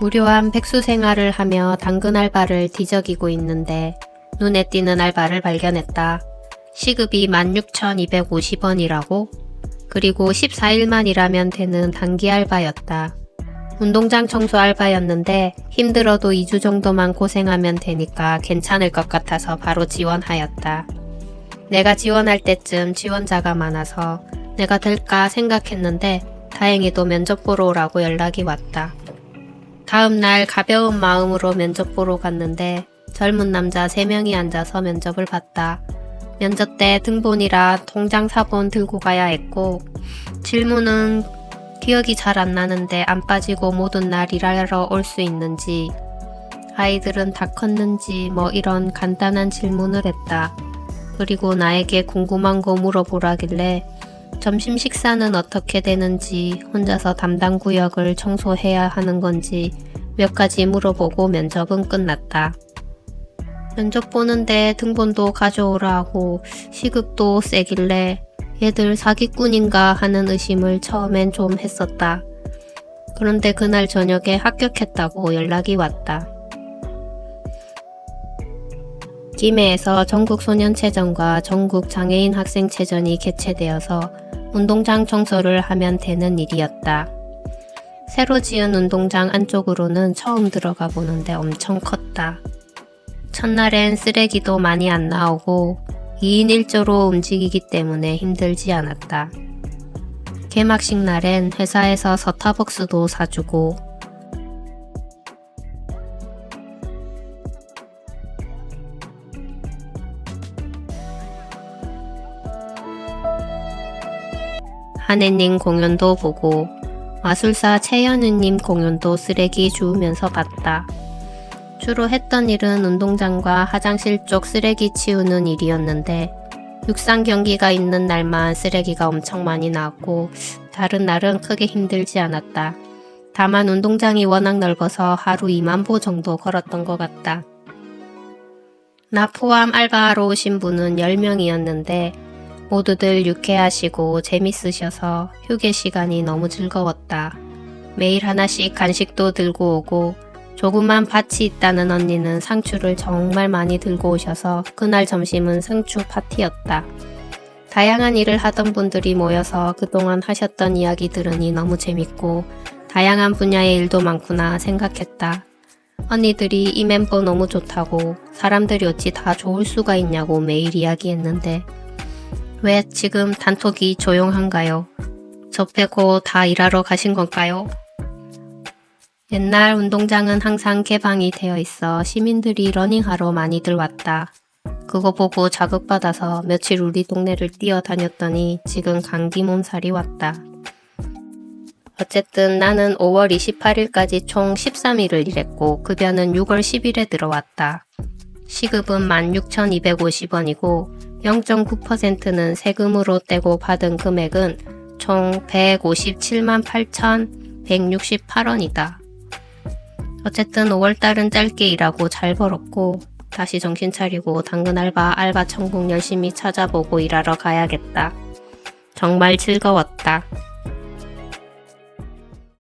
무료한 백수 생활을 하며 당근 알바를 뒤적이고 있는데 눈에 띄는 알바를 발견했다. 시급이 16,250원이라고? 그리고 14일만 일하면 되는 단기 알바였다. 운동장 청소 알바였는데 힘들어도 2주 정도만 고생하면 되니까 괜찮을 것 같아서 바로 지원하였다. 내가 지원할 때쯤 지원자가 많아서 내가 될까 생각했는데 다행히도 면접 보러 오라고 연락이 왔다. 다음 날 가벼운 마음으로 면접 보러 갔는데 젊은 남자 3명이 앉아서 면접을 봤다. 면접 때 등본이라 통장 사본 들고 가야 했고 질문은 기억이 잘 안 나는데 안 빠지고 모든 날 일하러 올 수 있는지 아이들은 다 컸는지 뭐 이런 간단한 질문을 했다. 그리고 나에게 궁금한 거 물어보라길래 점심 식사는 어떻게 되는지 혼자서 담당 구역을 청소해야 하는 건지 몇 가지 물어보고 면접은 끝났다. 면접 보는데 등본도 가져오라 하고 시급도 세길래 얘들 사기꾼인가 하는 의심을 처음엔 좀 했었다. 그런데 그날 저녁에 합격했다고 연락이 왔다. 김해에서 전국소년체전과 전국장애인 학생체전이 개최되어서 운동장 청소를 하면 되는 일이었다. 새로 지은 운동장 안쪽으로는 처음 들어가 보는데 엄청 컸다. 첫날엔 쓰레기도 많이 안 나오고 2인 1조로 움직이기 때문에 힘들지 않았다. 개막식 날엔 회사에서 서타벅스도 사주고 한혜님 공연도 보고 마술사 최연우님 공연도 쓰레기 주우면서 봤다. 주로 했던 일은 운동장과 화장실 쪽 쓰레기 치우는 일이었는데 육상 경기가 있는 날만 쓰레기가 엄청 많이 나왔고 다른 날은 크게 힘들지 않았다. 다만 운동장이 워낙 넓어서 하루 2만 보 정도 걸었던 것 같다. 나 포함 알바하러 오신 분은 10명이었는데 모두들 유쾌하시고 재밌으셔서 휴게 시간이 너무 즐거웠다. 매일 하나씩 간식도 들고 오고 조그만 밭이 있다는 언니는 상추를 정말 많이 들고 오셔서 그날 점심은 상추 파티였다. 다양한 일을 하던 분들이 모여서 그동안 하셨던 이야기 들으니 너무 재밌고 다양한 분야의 일도 많구나 생각했다. 언니들이 이 멤버 너무 좋다고 사람들이 어찌 다 좋을 수가 있냐고 매일 이야기했는데 왜 지금 단톡이 조용한가요? 저 빼고 다 일하러 가신 건가요? 옛날 운동장은 항상 개방이 되어 있어 시민들이 러닝하러 많이들 왔다. 그거 보고 자극받아서 며칠 우리 동네를 뛰어다녔더니 지금 감기 몸살이 왔다. 어쨌든 나는 5월 28일까지 총 13일을 일했고 급여는 6월 10일에 들어왔다. 시급은 16,250원이고 0.9%는 세금으로 떼고 받은 금액은 총 157만 8,168원이다. 어쨌든 5월달은 짧게 일하고 잘 벌었고 다시 정신 차리고 당근 알바, 알바 천국 열심히 찾아보고 일하러 가야겠다. 정말 즐거웠다.